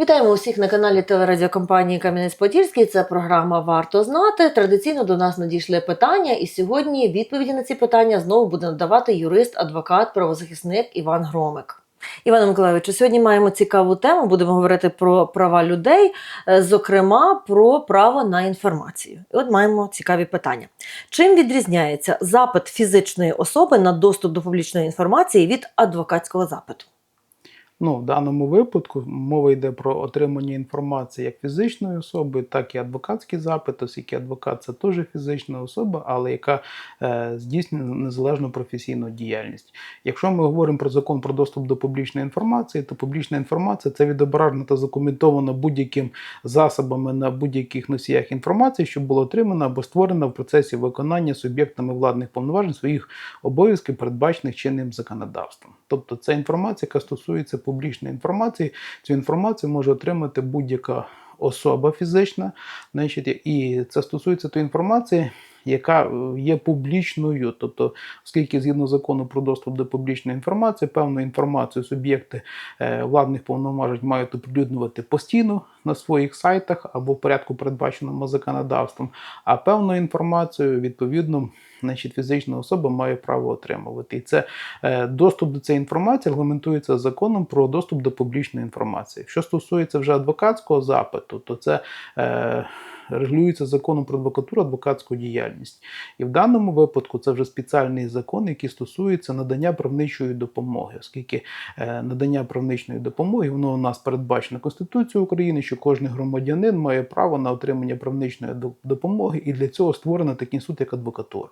Вітаємо усіх на каналі телерадіокомпанії Кам'янець-Подільський. Це програма Варто знати. Традиційно до нас надійшли питання, і сьогодні відповіді на ці питання знову буде надавати юрист, адвокат, правозахисник Іван Громик. Іване Миколаївичу, сьогодні маємо цікаву тему. Будемо говорити про права людей, е, зокрема про право на інформацію. І от маємо цікаві питання. Чим відрізняється запит фізичної особи на доступ до публічної інформації від адвокатського запиту? Ну, в даному випадку мова йде про отримання інформації як фізичної особи, так і адвокатський запит, оскільки адвокат це теж фізична особа, але яка е, здійснює незалежну професійну діяльність. Якщо ми говоримо про закон про доступ до публічної інформації, то публічна інформація це відображена та задокументована будь-яким засобами на будь-яких носіях інформації, що була отримана або створена в процесі виконання суб'єктами владних повноважень своїх обов'язків, передбачених чинним законодавством. Тобто це інформація, яка стосується публічної інформації. Цю інформацію може отримати будь-яка особа фізична, значить, і це стосується тої інформації. Яка е, є публічною, тобто, оскільки згідно закону про доступ до публічної інформації, певну інформацію суб'єкти е, владних повноважень мають оприлюднювати постійно на своїх сайтах або в порядку, передбаченому законодавством, а певну інформацію відповідно значить, фізична особа має право отримувати. І це е, доступ до цієї інформації регламентується законом про доступ до публічної інформації. Що стосується вже адвокатського запиту, то це е, регулюється законом про адвокатуру, адвокатську діяльність. І в даному випадку це вже спеціальний закон, який стосується надання правничої допомоги, оскільки е, надання правничної допомоги воно у нас передбачено Конституцією України, що кожен громадянин має право на отримання правничної допомоги, і для цього створено такий суд, як адвокатура.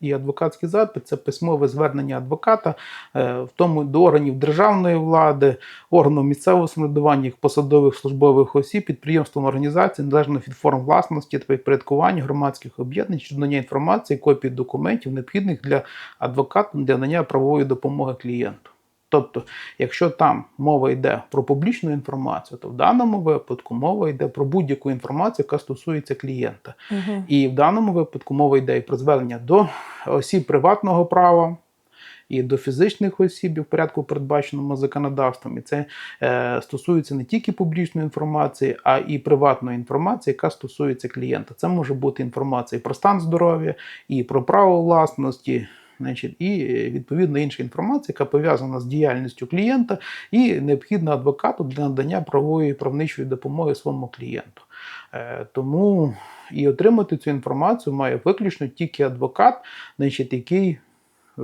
І адвокатський запит це письмове звернення адвоката е, в тому до органів державної влади, органів місцевого самоврядування, посадових службових осіб, підприємством організацій, незалежно від форм власності та підпорядкування громадських об'єднань щодо надання інформації, копії документів, необхідних для адвоката для надання правової допомоги клієнту. Тобто, якщо там мова йде про публічну інформацію, то в даному випадку мова йде про будь-яку інформацію, яка стосується клієнта. Угу. І в даному випадку мова йде і про звернення до осіб приватного права. І до фізичних осіб і в порядку, передбаченому законодавством, і це е, стосується не тільки публічної інформації, а і приватної інформації, яка стосується клієнта. Це може бути інформація і про стан здоров'я, і про право власності, значить, і відповідно інша інформація, яка пов'язана з діяльністю клієнта і необхідна адвокату для надання правової правничої допомоги своєму клієнту. Е, тому і отримати цю інформацію має виключно тільки адвокат, значить, який е,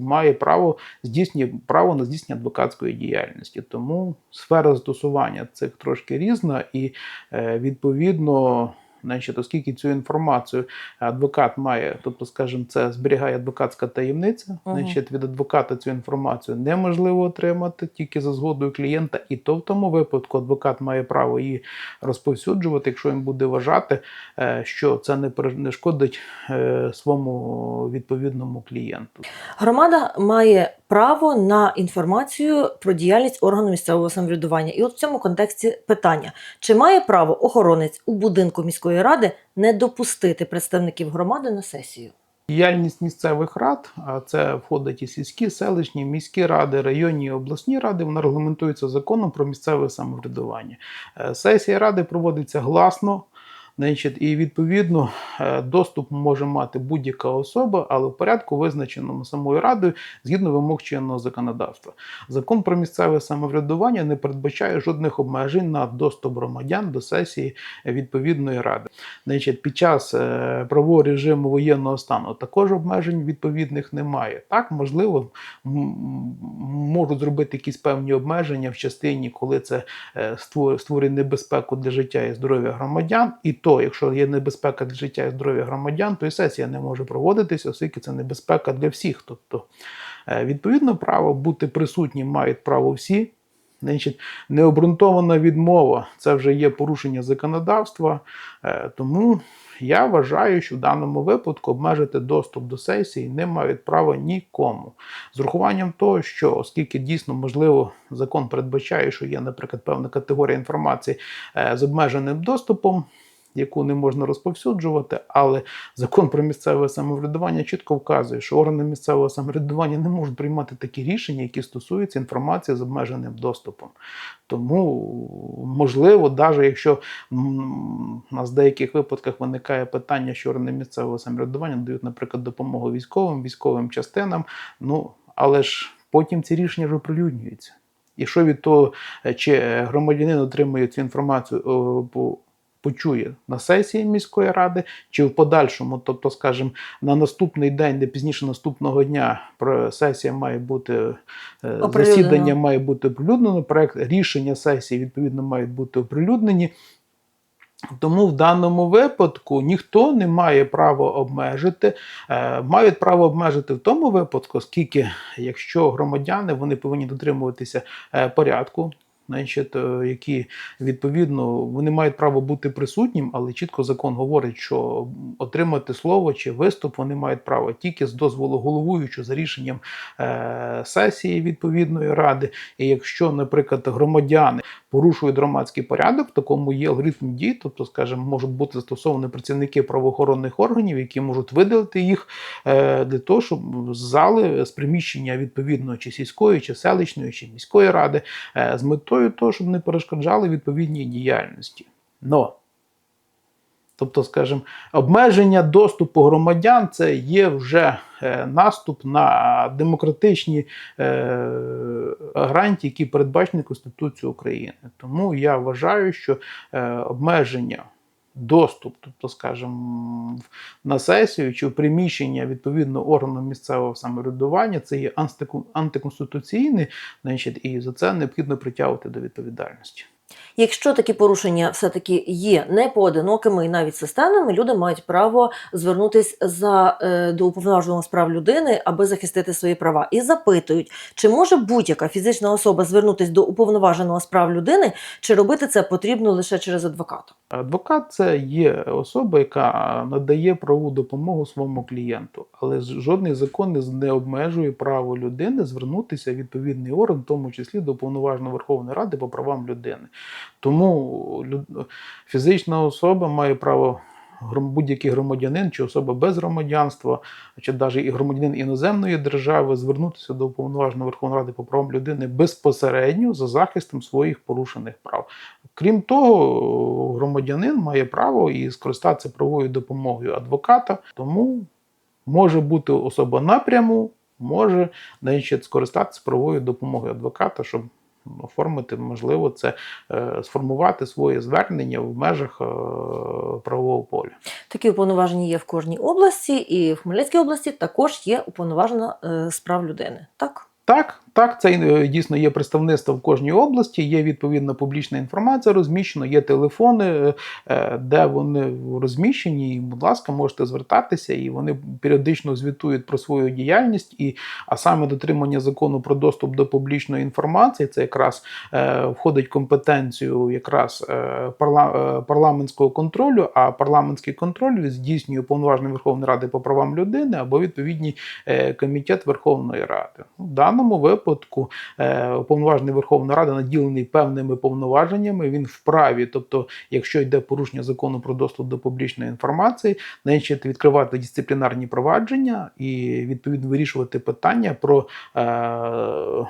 має право здійснює право на здійснення адвокатської діяльності. Тому сфера застосування цих трошки різна, і е, відповідно. Значить, оскільки цю інформацію адвокат має, тобто, скажімо, це зберігає адвокатська таємниця, Мгм. значить, від адвоката цю інформацію неможливо отримати тільки за згодою клієнта, і то в тому випадку адвокат має право її розповсюджувати, якщо він буде вважати, е, що це не шкодить е, своєму відповідному клієнту. Громада має право на інформацію про діяльність органу місцевого самоврядування. І от в цьому контексті питання: чи має право охоронець у будинку міської ради не допустити представників громади на сесію? Діяльність місцевих рад, а це входить і сільські, селищні, міські ради, районні і обласні ради, вона регламентується законом про місцеве самоврядування. Е, Сесія ради проводиться гласно. Значить, і відповідно е, доступ може мати будь-яка особа, але в порядку, визначеному самою радою, згідно вимог чинного законодавства. Закон про місцеве самоврядування не передбачає жодних обмежень на доступ громадян до сесії відповідної ради. Значить, під час е, правового режиму воєнного стану також обмежень відповідних немає. Так, можливо, можуть зробити якісь певні обмеження в частині, коли це е, створює небезпеку для життя і здоров'я громадян. І то, якщо є небезпека для життя і здоров'я громадян, то і сесія не може проводитися, оскільки це небезпека для всіх. Тобто, е, відповідно, право бути присутнім мають право всі. Значить, необґрунтована відмова це вже є порушення законодавства. Е, Тому я вважаю, що в даному випадку обмежити доступ до сесії не мають права нікому. З урахуванням того, що оскільки дійсно можливо закон передбачає, що є, наприклад, певна категорія інформації е, з обмеженим доступом. Яку не можна розповсюджувати, але закон про місцеве самоврядування чітко вказує, що органи місцевого самоврядування не можуть приймати такі рішення, які стосуються інформації з обмеженим доступом. Тому, можливо, навіть якщо у нас в деяких випадках виникає питання, що органи місцевого самоврядування дають, наприклад, допомогу військовим, військовим частинам, ну але ж потім ці рішення ж оприлюднюються. І що від того, е, чи громадянин отримує цю інформацію, по- почує на сесії міської ради, чи в подальшому, тобто, скажімо, на наступний день, не пізніше наступного дня, про сесія має бути е, засідання має бути оприлюднено. Проект рішення сесії відповідно мають бути оприлюднені. Тому в даному випадку ніхто не має права обмежити, Е, мають право обмежити в тому випадку, оскільки якщо громадяни вони повинні дотримуватися е, порядку. Значить, е, які відповідно вони мають право бути присутнім, але чітко закон говорить, що отримати слово чи виступ вони мають право тільки з дозволу головуючого за рішенням е, сесії відповідної ради. І якщо, наприклад, громадяни порушують громадський порядок, в такому є алгоритм дій, тобто, скажімо, можуть бути застосовані працівники правоохоронних органів, які можуть видалити їх е, для того, щоб з зали з приміщення відповідно чи сільської, чи селищної, чи міської ради е, з метою того, щоб не перешкоджали відповідній діяльності. Но Тобто, скажімо, обмеження доступу громадян це є вже е, наступ на демократичні е, гарантії, які передбачені Конституцією України. Тому я вважаю, що е, обмеження доступ, тобто, скажімо, на сесію чи в приміщення відповідно органу місцевого самоврядування, це є антиконституційне, значить, і за це необхідно притягувати до відповідальності. Якщо такі порушення все-таки є непоодинокими і навіть системними, люди мають право звернутися за е, до уповноваженого з прав людини, аби захистити свої права, і запитують, чи може будь-яка фізична особа звернутися до уповноваженого з прав людини, чи робити це потрібно лише через адвоката. Адвокат це є особа, яка надає правову допомогу своєму клієнту, але жодний закон не не обмежує право людини звернутися в відповідний орган, в тому числі до повноважної Верховної Ради по правам людини. Тому фізична особа має право. Будь-який громадянин чи особа без громадянства, чи навіть і громадянин іноземної держави звернутися до уповноваженої Верховної Ради по правам людини безпосередньо за захистом своїх порушених прав. Крім того, громадянин має право і скористатися правовою допомогою адвоката, тому може бути особа напряму, може значить, скористатися правовою допомогою адвоката, щоб оформити, можливо, це е, сформувати своє звернення в межах е, правового поля. Такі уповноважені є в кожній області, і в Хмельницькій області також є уповноважена справ з прав людини. Так. Так, так, це е, дійсно є представництво в кожній області, є відповідна публічна інформація розміщена, є телефони, е, е, де вони розміщені. І, будь ласка, можете звертатися, і вони періодично звітують про свою діяльність. І, а саме дотримання закону про доступ до публічної інформації, це якраз е, входить в компетенцію якраз е, парла, е, парламентського контролю. А парламентський контроль здійснює повноваження Верховної Ради по правам людини або відповідний е, комітет Верховної Ради. В даному випадку е, уповноважений Верховної Ради наділений певними повноваженнями. Він вправі, тобто, якщо йде порушення закону про доступ до публічної інформації, значить відкривати дисциплінарні провадження і відповідно вирішувати питання про. Е,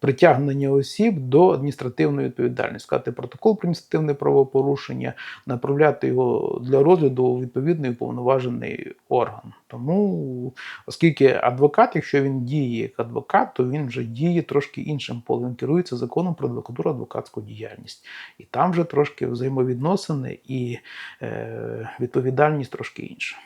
Притягнення осіб до адміністративної відповідальності, скати протокол про адміністративне правопорушення, направляти його для розгляду у відповідний уповноважений орган. Тому, оскільки адвокат, якщо він діє як адвокат, то він вже діє трошки іншим полем, керується законом про адвокатуру адвокатську діяльність. І там вже трошки взаємовідносини і е, відповідальність трошки інша.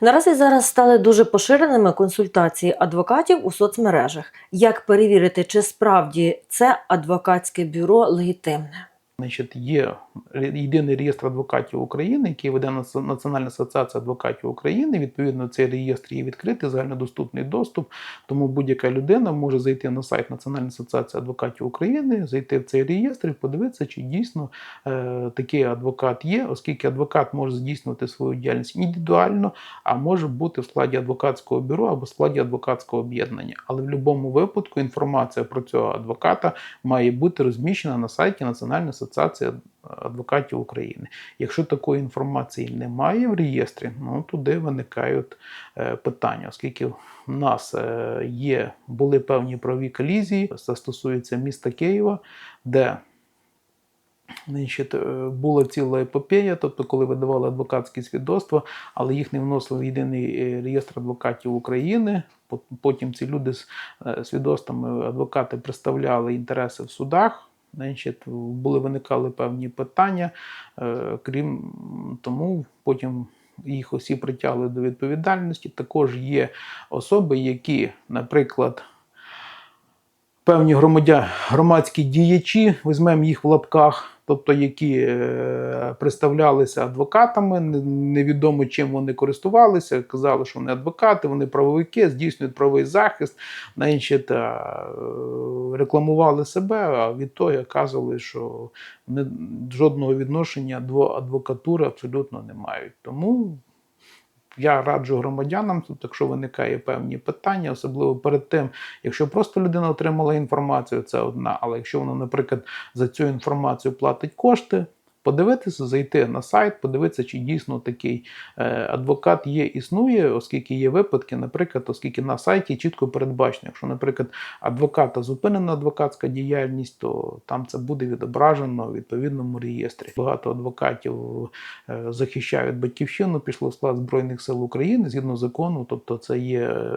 Наразі зараз стали дуже поширеними консультації адвокатів у соцмережах. Як перевірити, чи справді це адвокатське бюро легітимне? Значить, є єдиний реєстр адвокатів України, який веде Національна асоціація адвокатів України. Відповідно, цей реєстр є відкритий, загальнодоступний доступ. Тому будь-яка людина може зайти на сайт Національної асоціації адвокатів України, зайти в цей реєстр і подивитися, чи дійсно е, такий адвокат є, оскільки адвокат може здійснювати свою діяльність індивідуально, а може бути в складі адвокатського бюро або в складі адвокатського об'єднання. Але в будь-якому випадку інформація про цього адвоката має бути розміщена на сайті Національної асоціації адвокатів України. Якщо такої інформації немає в реєстрі, ну туди виникають е, питання, оскільки в нас е, є були певні правові колізії, це стосується міста Києва, де Значить, е, була ціла епопея, тобто, коли видавали адвокатські свідоцтва, але їх не вносили в єдиний е, реєстр адвокатів України. Потім ці люди з е, свідоцтвами адвокати представляли інтереси в судах. Значить, були виникали певні питання. Е, Крім тому, потім їх усі притягли до відповідальності. Також є особи, які, наприклад, певні громадя, громадські діячі, візьмемо їх в лапках, тобто які е, представлялися адвокатами, невідомо чим вони користувалися, казали, що вони адвокати, вони правовики, здійснюють правовий захист, значить, е, рекламували себе, а від того казали, що вони жодного відношення до адвокатури абсолютно не мають. Тому я раджу громадянам, тут, якщо виникає певні питання, особливо перед тим, якщо просто людина отримала інформацію, це одна. Але якщо вона, наприклад, за цю інформацію платить кошти, подивитися, зайти на сайт, подивитися, чи дійсно такий е, адвокат є, існує, оскільки є випадки, наприклад, оскільки на сайті чітко передбачено, якщо, наприклад, адвоката зупинена адвокатська діяльність, то там це буде відображено в відповідному реєстрі. Багато адвокатів е, захищають батьківщину, пішло в склад Збройних сил України згідно закону. Тобто, це є е,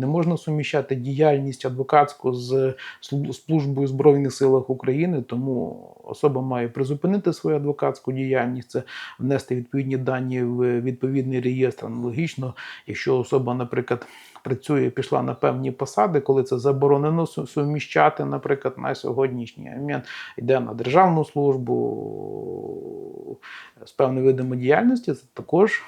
не можна суміщати діяльність адвокатську з службою Збройних силах України, тому особа має призупинити свою адвокатську діяльність, це внести відповідні дані в відповідний реєстр. Аналогічно, якщо особа, наприклад, працює, пішла на певні посади, коли це заборонено суміщати, наприклад, на сьогоднішній момент йде на державну службу з певними видами діяльності, це також.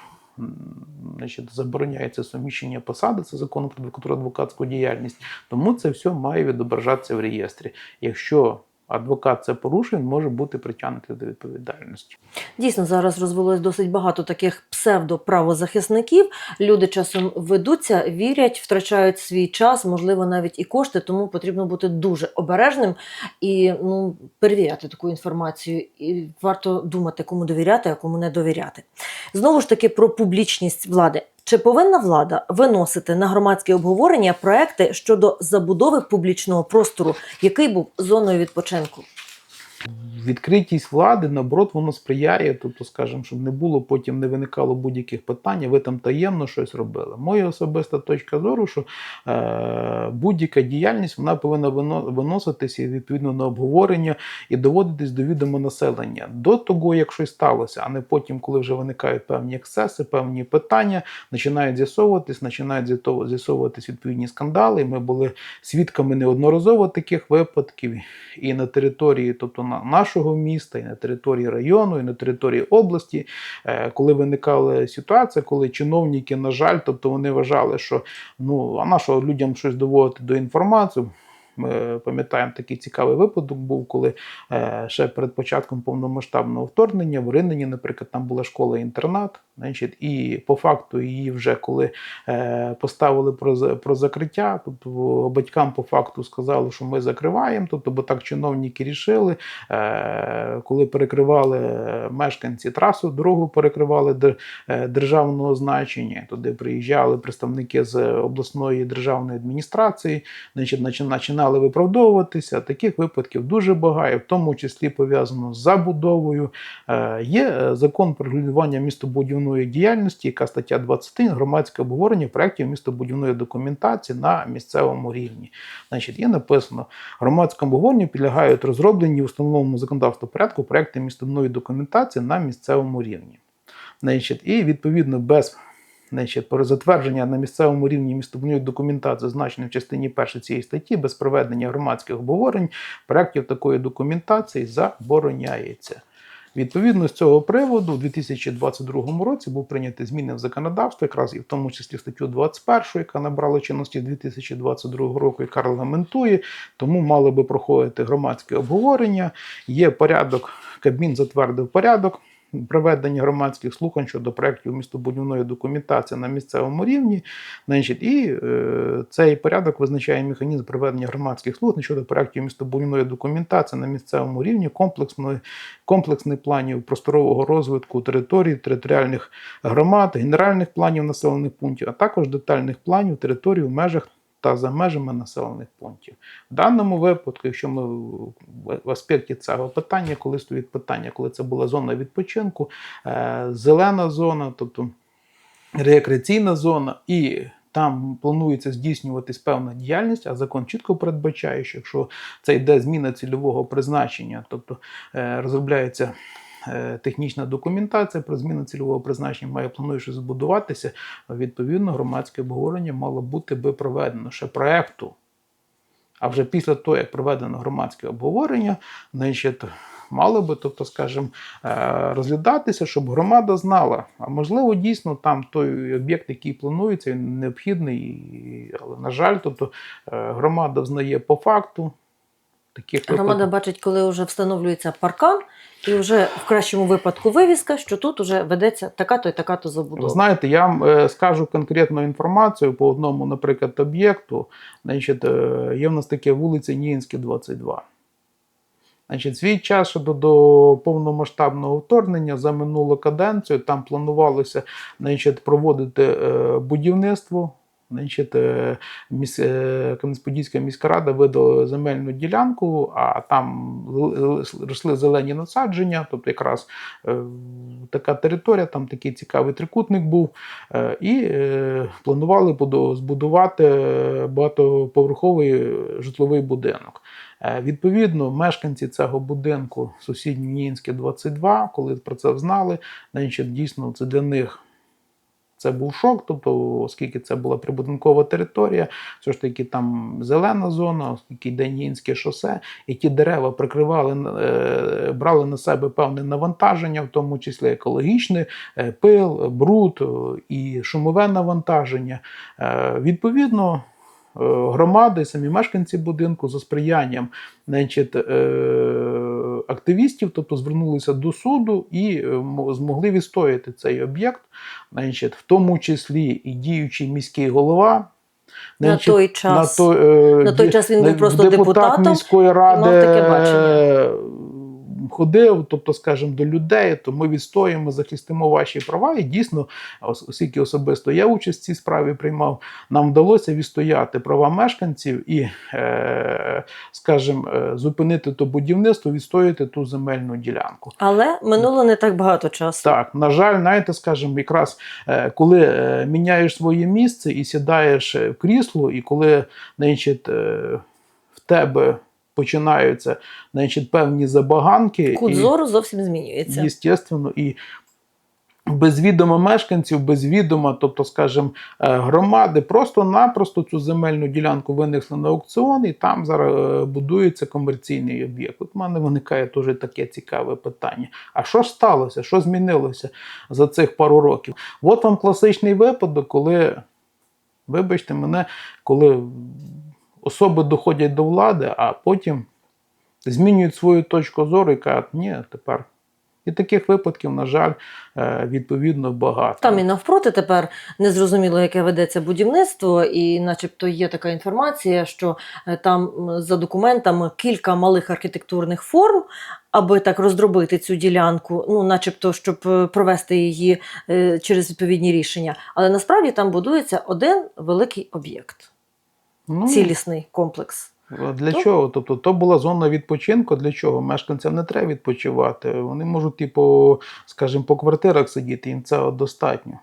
Значить, забороняється суміщення посади, це закон про адвокатську діяльність. Тому це все має відображатися в реєстрі. Якщо адвокат це порушує, він може бути притягнутий до відповідальності. Дійсно, зараз розвелось досить багато таких псевдоправозахисників. Люди часом ведуться, вірять, втрачають свій час, можливо, навіть і кошти, тому потрібно бути дуже обережним і ну, перевіряти таку інформацію. І варто думати, кому довіряти, а кому не довіряти. Знову ж таки, про публічність влади. Чи повинна влада виносити на громадське обговорення проекти щодо забудови публічного простору, який був зоною відпочинку? Відкритість влади, наоборот, воно сприяє, тобто, скажімо, щоб не було потім не виникало будь-яких питань, ви там таємно щось робили. Моя особиста точка зору, що е, будь-яка діяльність вона повинна виноситися відповідно на обговорення і доводитись до відома населення до того, як щось сталося, а не потім, коли вже виникають певні ексцеси, певні питання, починають з'ясовуватись, починають з'ясову- з'ясовуватись відповідні скандали. Ми були свідками неодноразово таких випадків і на території, тобто на нашого міста, і на території району, і на території області, е, коли виникала ситуація, коли чиновники, на жаль, тобто вони вважали, що ну а на що людям щось доводити до інформації. Ми пам'ятаємо такий цікавий випадок був, коли е, ще перед початком повномасштабного вторгнення в Ринині, наприклад, там була школа-інтернат. Значить, і по факту її вже коли е, поставили про, про закриття, тобто батькам по факту сказали, що ми закриваємо, тобто, бо так чиновники рішили, е, коли перекривали мешканці трасу, дорогу перекривали дер- державного значення, туди приїжджали представники з обласної державної адміністрації, значить, начи- починали виправдовуватися. Таких випадків дуже багато, в тому числі пов'язано з забудовою. Е, Є е, закон про регулювання містобудівної діяльності, яка стаття 21, громадське обговорення проєктів містобудівної документації на місцевому рівні. Значить, є написано, громадському обговоренню підлягають розроблені в установленому законодавстві порядку проекти містобудівної документації на місцевому рівні. Значить, і відповідно без Значить, про затвердження на місцевому рівні містобудівної документації, зазначеної в частині першої цієї статті, без проведення громадських обговорень, проєктів такої документації забороняється. Відповідно з цього приводу, у 2022 році був прийнятий зміни в законодавство, якраз і в тому числі статтю 21, яка набрала чинності з 2022 року, яка регламентує, тому мали би проходити громадське обговорення. Є порядок, Кабмін затвердив порядок. Проведення громадських слухань щодо проєктів містобудівної документації на місцевому рівні. Значить, і е, цей порядок визначає механізм проведення громадських слухань щодо проєктів містобудівної документації на місцевому рівні, комплексних планів просторового розвитку територій, територіальних громад, генеральних планів населених пунктів, а також детальних планів територій в межах та за межами населених пунктів. В даному випадку, якщо ми в- аспекті цього питання, коли стоїть питання, коли це була зона відпочинку, е, зелена зона, тобто рекреаційна зона, і там планується здійснюватись певна діяльність, а закон чітко передбачає, що якщо це йде зміна цільового призначення, тобто е, розробляється технічна документація про зміну цільового призначення, має планує щось збудуватися, відповідно, громадське обговорення мало бути би проведено ще проекту. А вже після того, як проведено громадське обговорення, значить, мало би, тобто, скажімо, е, розглядатися, щоб громада знала. А можливо, дійсно там той об'єкт, який планується, він необхідний, але, на жаль, тобто, е, громада взнає по факту. Таких Громада бачить, коли вже встановлюється паркан, і вже в кращому випадку вивіска, що тут вже ведеться така-то і така-то забудова. знаєте, я вам е, скажу конкретну інформацію по одному, наприклад, об'єкту. Значить, е, є в нас таке вулиця Ніїнське, 22. Значить, свій час щодо до повномасштабного вторгнення за минулу каденцію там планувалося значить, проводити е, будівництво. Значить, е, міс, е, Кам'янець-Подільська міська рада видала земельну ділянку, а там росли зелені насадження, тобто якраз е, така територія, там такий цікавий трикутник був. І планували збудувати багатоповерховий житловий будинок. Відповідно, мешканці цього будинку сусідній Нінське 22, коли про це знали, значить, дійсно це для них. Це був шок, тобто, оскільки це була прибудинкова територія, все ж таки там зелена зона, оскільки йде Нінське шосе, і ті дерева прикривали, е, брали на себе певне навантаження, в тому числі екологічне, е, пил, бруд е, і шумове навантаження. Відповідно, громади, самі мешканці будинку за сприянням значить, активістів, тобто звернулися до суду і е, змогли відстояти цей об'єкт, в тому числі і діючий міський голова. На той час, на той, е, на той час він був просто депутат депутатом міської ради мав таке бачення. Ходив, тобто, скажімо, до людей, то ми відстоїмо, захистимо ваші права. І дійсно, оскільки особисто я участь в цій справі приймав, нам вдалося відстояти права мешканців і, е, скажімо, е, зупинити то будівництво, відстояти ту земельну ділянку. але минуло не так багато часу. Так, на жаль, знаєте, скажімо, якраз е, коли міняєш своє місце і сідаєш в крісло, і коли значить, в тебе починаються значить, певні забаганки, Кут і, зору зовсім змінюється. естественно, і без відома мешканців, без відома, тобто, скажімо, е, громади, просто-напросто цю земельну ділянку винесли на аукціон, і там зараз е, будується комерційний об'єкт. От в мене виникає теж таке цікаве питання. А що ж сталося? Що змінилося за цих пару років? От вам класичний випадок, коли, вибачте мене, коли особи доходять до влади, а потім змінюють свою точку зору і кажуть, ні, тепер. І таких випадків, на жаль, е, відповідно багато. Там і навпроти тепер незрозуміло, яке ведеться будівництво, і начебто є така інформація, що е, там за документами кілька малих архітектурних форм, аби так роздробити цю ділянку, ну, начебто, щоб е, провести її через відповідні рішення. Але насправді там будується один великий об'єкт, ну, цілісний комплекс. Для Ну. чого? Тобто, то була зона відпочинку. Для чого? Мешканцям не треба відпочивати. Вони можуть, типу, скажімо, по квартирах сидіти, їм цього достатньо.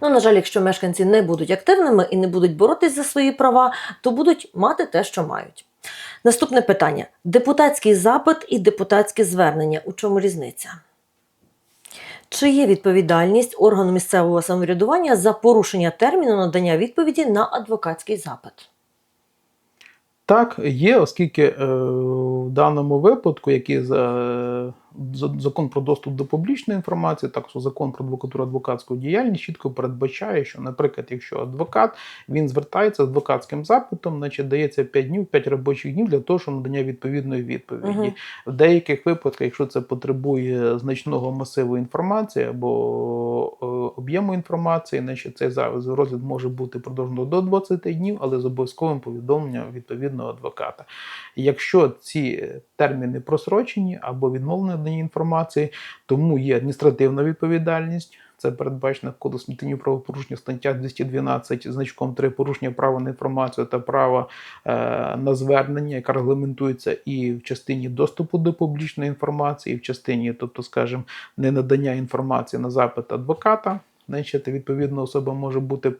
Ну, на жаль, якщо мешканці не будуть активними і не будуть боротись за свої права, то будуть мати те, що мають. Наступне питання: депутатський запит і депутатське звернення. У чому різниця? Чи є відповідальність органу місцевого самоврядування за порушення терміну надання відповіді на адвокатський запит? Так, є, оскільки е, в даному випадку, який за, закон про доступ до публічної інформації, також закон про адвокатуру адвокатську діяльність чітко передбачає, що, наприклад, якщо адвокат він звертається з адвокатським запитом, значить дається 5 днів, 5 робочих днів для того, щоб надання відповідної відповіді. Мгм. В деяких випадках, якщо це потребує значного масиву інформації або е, об'єму інформації, значить цей розгляд може бути продовжено до 20 днів, але з обов'язковим повідомленням відповідного адвоката. Якщо ці терміни просрочені або відмовлені наданні інформації, тому є адміністративна відповідальність. Це передбачено Кодексом адміністративних правопорушення стаття 212 значком 3 порушення права на інформацію та права е, на звернення, яка регламентується і в частині доступу до публічної інформації, і в частині, тобто, скажімо, ненадання інформації на запит адвоката. Значить, відповідна особа може бути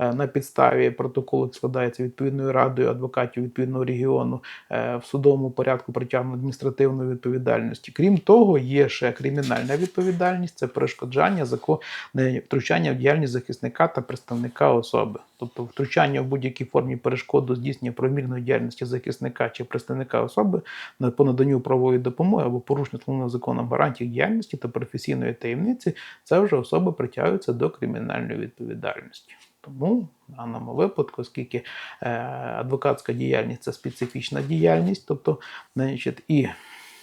е, на підставі протоколу, складається відповідною радою адвокатів відповідного регіону е, в судовому порядку притягнено адміністративної відповідальності. Крім того, є ще кримінальна відповідальність це перешкоджання законне втручання в діяльність захисника та представника особи. Тобто втручання в будь-якій формі перешкоду здійснення правомірної діяльності захисника чи представника особи на по наданню правової допомоги або порушення встановлених законом гарантій діяльності та професійної таємниці, це вже особа притягується до кримінальної відповідальності. Тому в даному випадку, оскільки е, адвокатська діяльність це специфічна діяльність, тобто, значить, і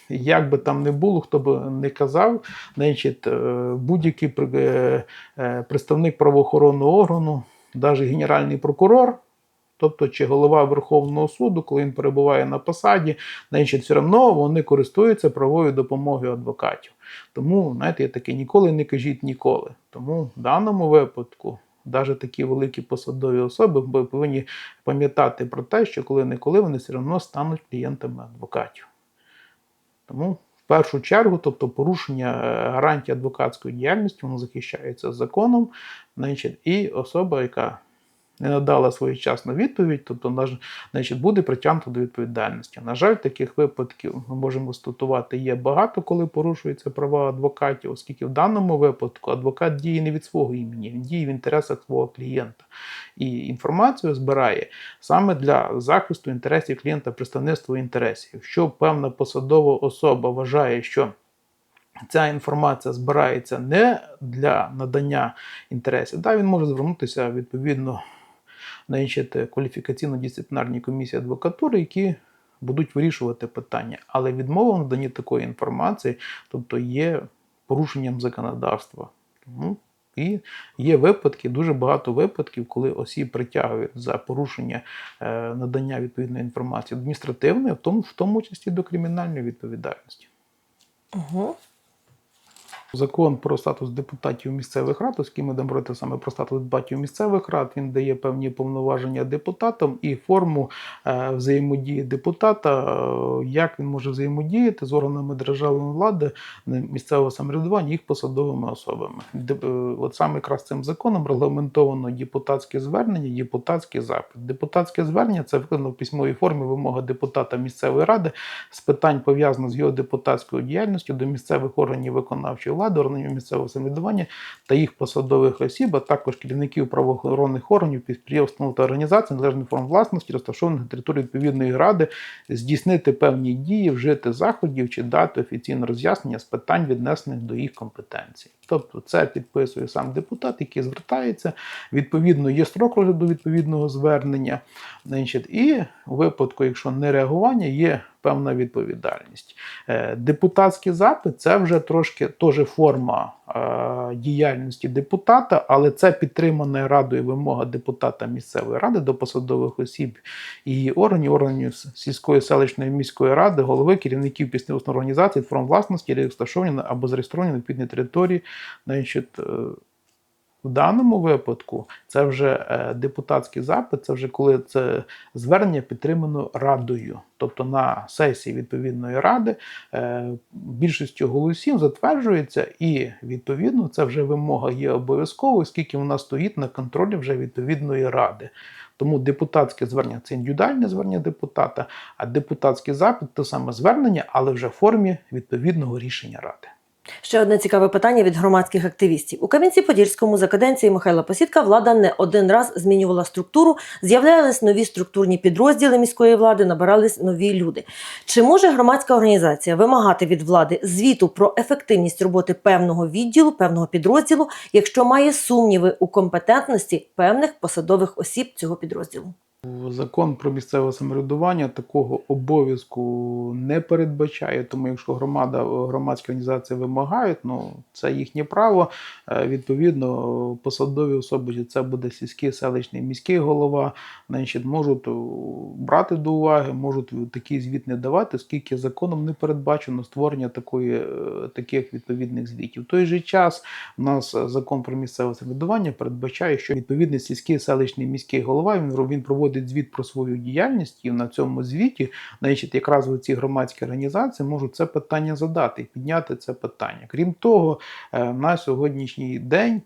як би там не було, хто би не казав, значить, е, будь-який е, представник правоохоронного органу, навіть генеральний прокурор, тобто чи голова Верховного суду, коли він перебуває на посаді, значить, все одно вони користуються правовою допомогою адвокатів. Тому, знаєте, я таке ніколи не кажіть ніколи. Тому в даному випадку. Навіть такі великі посадові особи повинні пам'ятати про те, що коли-неколи вони все одно стануть клієнтами адвокатів. Тому в першу чергу, тобто порушення е, гарантій адвокатської діяльності, воно захищається законом, і особа, яка не надала своєчасну відповідь, тобто значить, буде притягнута до відповідальності. На жаль, таких випадків ми можемо констатувати є багато, коли порушуються права адвокатів, оскільки в даному випадку адвокат діє не від свого імені, він діє в інтересах свого клієнта. І інформацію збирає саме для захисту інтересів клієнта, представництва інтересів. Якщо певна посадова особа вважає, що ця інформація збирається не для надання інтересів, да, він може звернутися відповідно значить, кваліфікаційно-дисциплінарній комісії адвокатури, які будуть вирішувати питання. Але відмова в наданні такої інформації, тобто є порушенням законодавства. Тому і є випадки, дуже багато випадків, коли осіб притягують за порушення е, надання відповідної інформації адміністративної, в тому, в тому числі до кримінальної відповідальності. Угу. Закон про статус депутатів місцевих рад, оскільки ми будемо говорити саме про статус депутатів місцевих рад, він дає певні повноваження депутатам і форму е, взаємодії депутата, е, як він може взаємодіяти з органами державної влади, місцевого самоврядування, їх посадовими особами. Е, От саме якраз цим законом регламентовано депутатське звернення, депутатський запит. Депутатське звернення це виконано в письмовій формі вимога депутата місцевої ради з питань пов'язаних з його депутатською діяльністю до місцевих органів виконавчої влади, органів місцевого самоврядування та їх посадових осіб, а також керівників правоохоронних органів, підприємств та організацій, належних форм власності, розташованих на території відповідної ради, здійснити певні дії, вжити заходів чи дати офіційне роз'яснення з питань, віднесених до їх компетенції. Тобто, це підписує сам депутат, який звертається. Відповідно, є строк розгляду відповідного звернення. І у випадку, якщо не реагування, є певна відповідальність. Е, Депутатський запит це вже трошки теж форма е, діяльності депутата, але це підтримана радою вимога депутата місцевої ради до посадових осіб і органів, органів сільської селищної міської ради, голови, керівників підприємств організацій, форм власності, розташовані або зареєстровані на відповідній території. Значить, е, в даному випадку це вже е, депутатський запит, це вже коли це звернення підтримано радою. Тобто на сесії відповідної ради е, більшістю голосів затверджується, і відповідно це вже вимога є обов'язковою, оскільки вона стоїть на контролі вже відповідної ради. Тому депутатське звернення це індивідуальне звернення депутата, а депутатський запит це саме звернення, але вже в формі відповідного рішення ради. Ще одне цікаве питання від громадських активістів. У Кам'янці-Подільському за каденції Михайла Посідка влада не один раз змінювала структуру, з'являлись нові структурні підрозділи міської влади, набирались нові люди. Чи може громадська організація вимагати від влади звіту про ефективність роботи певного відділу, певного підрозділу, якщо має сумніви у компетентності певних посадових осіб цього підрозділу? Закон про місцеве самоврядування такого обов'язку не передбачає, тому якщо громада, громадські організації вимагають, ну це їхнє право. Е, Відповідно, посадові особи, це буде сільський селищний міський голова, значить, можуть е, брати до уваги, можуть такий звіт не давати, оскільки законом не передбачено створення такої, е, таких відповідних звітів. В той же час у нас закон про місцеве самоврядування передбачає, що відповідний сільський селищний міський голова він, він проводить звіт про свою діяльність, і на цьому звіті, значить, якраз ці громадські організації можуть це питання задати і підняти це питання. Крім того, е, на сьогоднішній день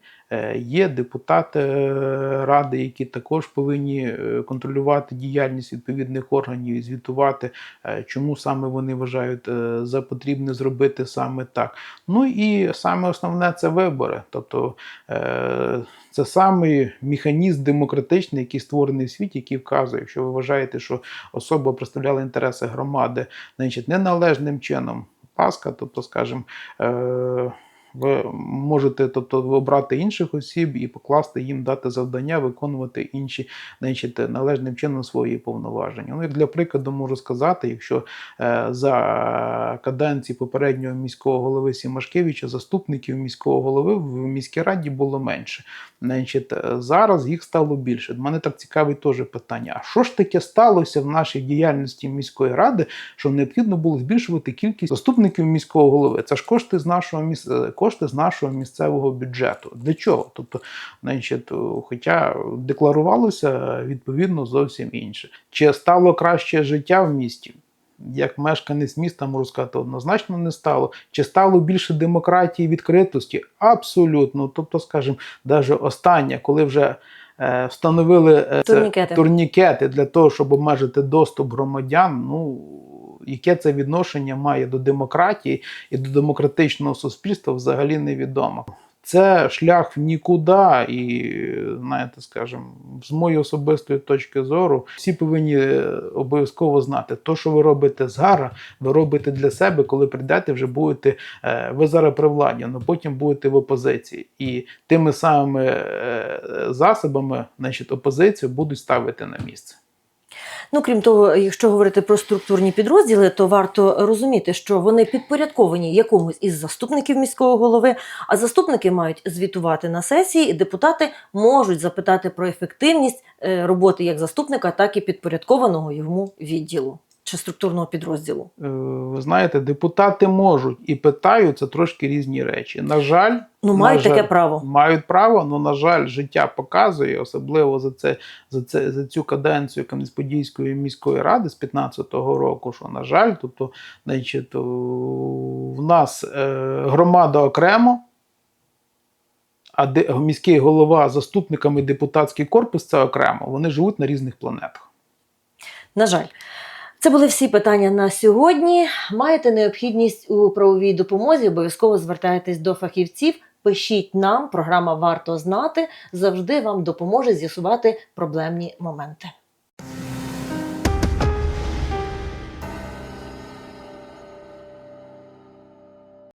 є депутати е, ради, які також повинні е, контролювати діяльність відповідних органів і звітувати, е, чому саме вони вважають е, за потрібне зробити саме так. Ну і саме основне це вибори. Тобто е, це самий механізм демократичний, який створений в світі, який вказує, якщо ви вважаєте, що особа представляла інтереси громади, значить неналежним чином. Ласка, тобто, скажімо, е, ви можете тобто, обрати інших осіб і покласти їм дати завдання виконувати інші значить, належним чином свої повноваження. Ну, як для прикладу можу сказати, якщо е, за каденції попереднього міського голови Сімашкевича заступників міського голови в міській раді було менше. Значить, е, зараз їх стало більше. Мене так цікавить теж питання: а що ж таке сталося в нашій діяльності міської ради, що необхідно було збільшувати кількість заступників міського голови? Це ж кошти з нашого міс... е, кошти з нашого місцевого бюджету. Для чого? Тобто, значить, хоча декларувалося відповідно зовсім інше. Чи стало краще життя в місті? Як мешканець міста можу сказати, однозначно не стало. Чи стало більше демократії відкритості? Абсолютно. Тобто, скажімо, навіть останнє, коли вже е, встановили е, Турнікети. турнікети для того, щоб обмежити доступ громадян, ну яке це відношення має до демократії і до демократичного суспільства, взагалі невідомо. Це шлях в нікуди, і знаєте, скажімо, з моєї особистої точки зору, всі повинні е, обов'язково знати, то, що ви робите згара, ви робите для себе, коли прийдете, вже будете е, ви зараз при владі, але потім будете в опозиції. І тими самими е, засобами, значить, опозицію будуть ставити на місце. Ну, крім того, якщо говорити про структурні підрозділи, то варто розуміти, що вони підпорядковані якомусь із заступників міського голови, а заступники мають звітувати на сесії, і депутати можуть запитати про ефективність е, роботи як заступника, так і підпорядкованого йому відділу чи структурного підрозділу. Е, Ви знаєте, депутати можуть і питають це трошки різні речі. На жаль, Ну, на мають жаль, таке право. Мають право, але на жаль, життя показує, особливо за це за це за цю каденцію Кам'янець-Подільської міської ради з 15-го року. Що на жаль, тобто, значить, в нас е, громада окремо. А де міський голова, заступниками депутатський корпус це окремо. Вони живуть на різних планетах. На жаль. Це були всі питання на сьогодні. Маєте необхідність у правовій допомозі, обов'язково звертайтесь до фахівців. Пишіть нам, програма варто знати завжди вам допоможе з'ясувати проблемні моменти.